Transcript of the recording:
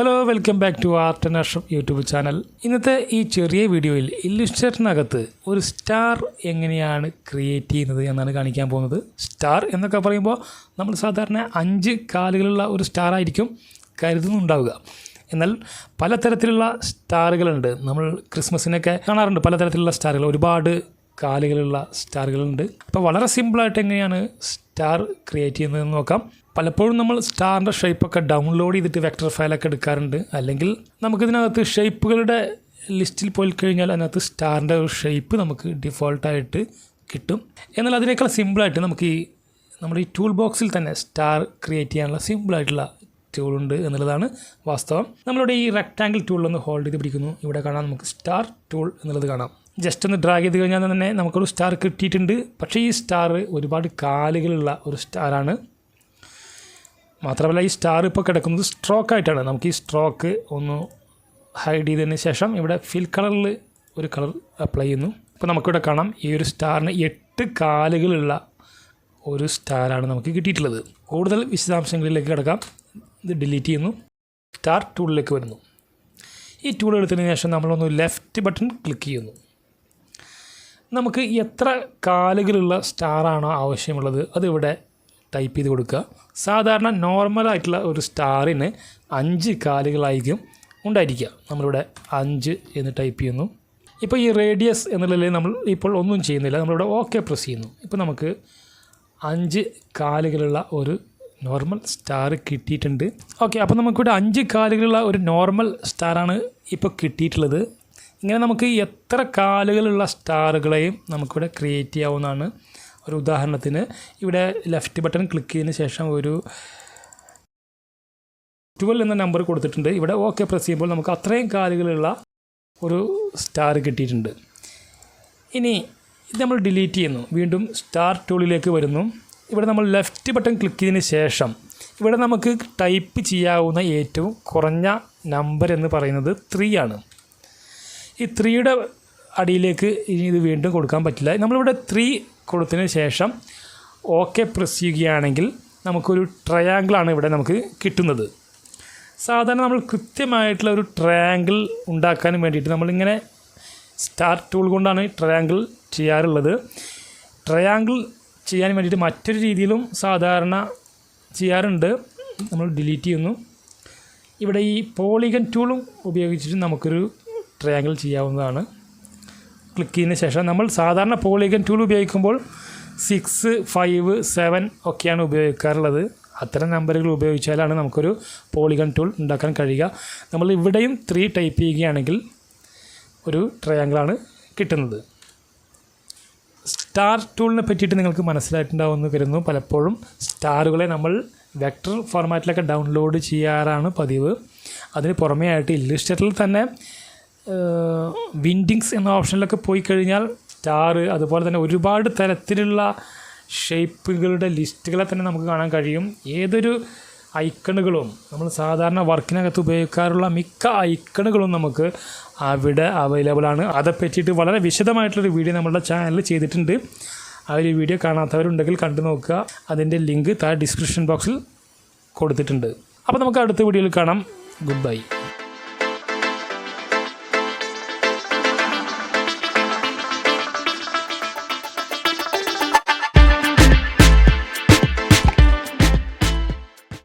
Hello welcome back to art and Ashraf YouTube channel ഇന്നത്തെ ഈ ചെറിയ വീഡിയോയിൽ ഇല്ലുസ്ട്രേറ്ററിനകത്ത് ഒരു സ്റ്റാർ എങ്ങനെയാണ് ക്രിയേറ്റ് ചെയ്യുന്നത് എന്നാണ് കാണിക്കാൻ പോകുന്നത്. സ്റ്റാർ എന്നൊക്കെ പറയുമ്പോൾ നമ്മൾ സാധാരണ അഞ്ച് കാലുകളുള്ള ഒരു സ്റ്റാർ ആയിരിക്കും കരുതുന്നുണ്ടാവുക. എന്നാൽ പലതരത്തിലുള്ള സ്റ്റാറുകളുണ്ട് നമ്മൾ ക്രിസ്മസിനൊക്കെ കാണാറുണ്ട് പലതരത്തിലുള്ള സ്റ്റാറുകൾ ഒരുപാട് കാലുകളുള്ള സ്റ്റാറുകളുണ്ട് അപ്പോൾ വളരെ സിമ്പിളായിട്ട് എങ്ങനെയാണ് സ്റ്റാർ ക്രിയേറ്റ് ചെയ്യുന്നതെന്ന് നോക്കാം. പലപ്പോഴും നമ്മൾ സ്റ്റാറിന്റെ ഷേപ്പൊക്കെ ഡൗൺലോഡ് ചെയ്തിട്ട് വെക്ടർ ഫയലൊക്കെ എടുക്കാറുണ്ട്. അല്ലെങ്കിൽ നമുക്കിതിനകത്ത് ഷേപ്പുകളുടെ ലിസ്റ്റിൽ പോയി കഴിഞ്ഞാൽ അതിനകത്ത് സ്റ്റാറിന്റെ ഒരു ഷേപ്പ് നമുക്ക് ഡിഫോൾട്ടായിട്ട് കിട്ടും. എന്നാൽ അതിനേക്കാൾ സിമ്പിളായിട്ട് നമുക്ക് ഈ നമ്മുടെ ഈ ടൂൾ ബോക്സിൽ തന്നെ സ്റ്റാർ ക്രിയേറ്റ് ചെയ്യാനുള്ള സിമ്പിളായിട്ടുള്ള ടൂൾ ഉണ്ട് എന്നുള്ളതാണ് വാസ്തവം. നമ്മളിവിടെ ഈ റെക്റ്റാങ്കിൾ ടൂളിലൊന്ന് ഹോൾഡ് ചെയ്ത് പിടിക്കുന്നു. ഇവിടെ കാണാം നമുക്ക് സ്റ്റാർ ടൂൾ എന്നുള്ളത് കാണാം. ജസ്റ്റ് ഒന്ന് ഡ്രാഗ് ചെയ്ത് കഴിഞ്ഞാൽ തന്നെ നമുക്കൊരു സ്റ്റാർ കിട്ടിയിട്ടുണ്ട്. പക്ഷേ ഈ സ്റ്റാർ ഒരുപാട് കാലുകളുള്ള ഒരു സ്റ്റാറാണ് മാത്രമല്ല ഈ സ്റ്റാർ ഇപ്പോൾ കിടക്കുന്നത് സ്ട്രോക്ക് ആയിട്ടാണ്. നമുക്ക് ഈ സ്ട്രോക്ക് ഒന്ന് ഹൈഡ് ചെയ്തതിന് ശേഷം ഇവിടെ ഫിൽ കളറിൽ ഒരു കളർ അപ്ലൈ ചെയ്യുന്നു. ഇപ്പോൾ നമുക്കിവിടെ കാണാം ഈ ഒരു സ്റ്റാറിന് എട്ട് കാലുകളുള്ള ഒരു സ്റ്റാറാണ് നമുക്ക് കിട്ടിയിട്ടുള്ളത്. കൂടുതൽ വിശദാംശങ്ങളിലേക്ക് കിടക്കാം. ഇത് ഡിലീറ്റ് ചെയ്യുന്നു. സ്റ്റാർ ടൂളിലേക്ക് വരുന്നു. ഈ ടൂൾ എടുത്തതിന് ശേഷം നമ്മളൊന്ന് ലെഫ്റ്റ് ബട്ടൺ ക്ലിക്ക് ചെയ്യുന്നു. നമുക്ക് എത്ര കാലുകളുള്ള സ്റ്റാറാണോ ആവശ്യമുള്ളത് അതിവിടെ ടൈപ്പ് ചെയ്ത് കൊടുക്കുക. സാധാരണ നോർമലായിട്ടുള്ള ഒരു സ്റ്റാറിന് അഞ്ച് കാലുകളായിരിക്കും ഉണ്ടായിരിക്കുക. നമ്മളിവിടെ അഞ്ച് എന്ന് ടൈപ്പ് ചെയ്യുന്നു. ഇപ്പോൾ ഈ റേഡിയസ് എന്നുള്ളതിൽ നമ്മൾ ഇപ്പോൾ ഒന്നും ചെയ്യുന്നില്ല. നമ്മളിവിടെ ഓക്കെ പ്രസ് ചെയ്യുന്നു. ഇപ്പോൾ നമുക്ക് അഞ്ച് കാലുകളുള്ള ഒരു നോർമൽ സ്റ്റാർ കിട്ടിയിട്ടുണ്ട്. ഓക്കെ അപ്പോൾ നമുക്കിവിടെ അഞ്ച് കാലുകളുള്ള ഒരു നോർമൽ സ്റ്റാറാണ് ഇപ്പോൾ കിട്ടിയിട്ടുള്ളത്. ഇങ്ങനെ നമുക്ക് എത്ര കാലുകളുള്ള സ്റ്റാറുകളെയും നമുക്കിവിടെ ക്രിയേറ്റ് ചെയ്യാവുന്നതാണ്. ഒരു ഉദാഹരണത്തിന് ഇവിടെ ലെഫ്റ്റ് ബട്ടൺ ക്ലിക്ക് ചെയ്തതിന് ശേഷം ഒരു ട്വൽവ് എന്ന നമ്പർ കൊടുത്തിട്ടുണ്ട്. ഇവിടെ ഓക്കെ പ്രസ് ചെയ്യുമ്പോൾ നമുക്ക് അത്രയും കാലുകളുള്ള ഒരു സ്റ്റാർ കിട്ടിയിട്ടുണ്ട്. ഇനി ഇത് നമ്മൾ ഡിലീറ്റ് ചെയ്യുന്നു. വീണ്ടും സ്റ്റാർ ടൂളിലേക്ക് വരുന്നു. ഇവിടെ നമ്മൾ ലെഫ്റ്റ് ബട്ടൺ ക്ലിക്ക് ചെയ്തതിന് ശേഷം ഇവിടെ നമുക്ക് ടൈപ്പ് ചെയ്യാവുന്ന ഏറ്റവും കുറഞ്ഞ നമ്പർ എന്ന് പറയുന്നത് ത്രീ ആണ്. ഈ ത്രീയുടെ അടിയിലേക്ക് ഇനി ഇത് വീണ്ടും കൊടുക്കാൻ പറ്റില്ല. നമ്മളിവിടെ ത്രീ കൊടുത്തതിന് ശേഷം ഓക്കെ പ്രസ് ചെയ്യുകയാണെങ്കിൽ നമുക്കൊരു ട്രയാങ്കിളാണ് ഇവിടെ നമുക്ക് കിട്ടുന്നത്. സാധാരണ നമ്മൾ കൃത്യമായിട്ടുള്ള ഒരു ട്രയാങ്കിൾ ഉണ്ടാക്കാൻ വേണ്ടിയിട്ട് നമ്മളിങ്ങനെ സ്റ്റാർ ടൂൾ കൊണ്ടാണ് ട്രയാങ്കിൾ ചെയ്യാറുള്ളത്. ട്രയാങ്കിൾ ചെയ്യാൻ വേണ്ടിയിട്ട് മറ്റൊരു രീതിയിലും സാധാരണ ചെയ്യാറുണ്ട്. നമ്മൾ ഡിലീറ്റ് ചെയ്യുന്നു. ഇവിടെ ഈ പോളിഗൻ ടൂളും ഉപയോഗിച്ചിട്ട് നമുക്കൊരു ട്രയാങ്കിൾ ചെയ്യാവുന്നതാണ്. ക്ലിക്ക് ചെയ്തതിന് ശേഷം നമ്മൾ സാധാരണ പോളിഗൻ ടൂൾ ഉപയോഗിക്കുമ്പോൾ സിക്സ് ഫൈവ് സെവൻ ഒക്കെയാണ് ഉപയോഗിക്കാറുള്ളത്. അത്തരം നമ്പറുകൾ ഉപയോഗിച്ചാലാണ് നമുക്കൊരു പോളിഗൺ ടൂൾ ഉണ്ടാക്കാൻ കഴിയുക. നമ്മൾ ഇവിടെയും ത്രീ ടൈപ്പ് ചെയ്യുകയാണെങ്കിൽ ഒരു ട്രയാങ്കിളാണ് കിട്ടുന്നത്. സ്റ്റാർ ടൂളിനെ പറ്റിയിട്ട് നിങ്ങൾക്ക് മനസ്സിലായിട്ടുണ്ടാവുമെന്ന് കരുതുന്നു. പലപ്പോഴും സ്റ്റാറുകളെ നമ്മൾ വെക്ടർ ഫോർമാറ്റിലൊക്കെ ഡൗൺലോഡ് ചെയ്യാറാണ് പതിവ്. അതിന് പുറമേ ആയിട്ട് ഇല്ലുസ്ട്രേറ്ററിൽ തന്നെ വിൻഡിങ്സ് എന്ന ഓപ്ഷനിലൊക്കെ പോയി കഴിഞ്ഞാൽ സ്റ്റാർ അതുപോലെ തന്നെ ഒരുപാട് തരത്തിലുള്ള ഷേപ്പുകളുടെ ലിസ്റ്റുകളെ തന്നെ നമുക്ക് കാണാൻ കഴിയും. ഏതൊരു ഐക്കണുകളും നമ്മൾ സാധാരണ വർക്കിനകത്ത് ഉപയോഗിക്കാറുള്ള മിക്ക ഐക്കണുകളും നമുക്ക് അവിടെ അവൈലബിൾ ആണ്. അതെ പറ്റിയിട്ട് വളരെ വിശദമായിട്ടുള്ളൊരു വീഡിയോ നമ്മളുടെ ചാനലിൽ ചെയ്തിട്ടുണ്ട്. ആ ഒരു വീഡിയോ കാണാത്തവരുണ്ടെങ്കിൽ കണ്ടു നോക്കുക. അതിന്റെ ലിങ്ക് താഴെ ഡിസ്ക്രിപ്ഷൻ ബോക്സിൽ കൊടുത്തിട്ടുണ്ട്. അപ്പോൾ നമുക്ക് അടുത്ത വീഡിയോയിൽ കാണാം. Good bye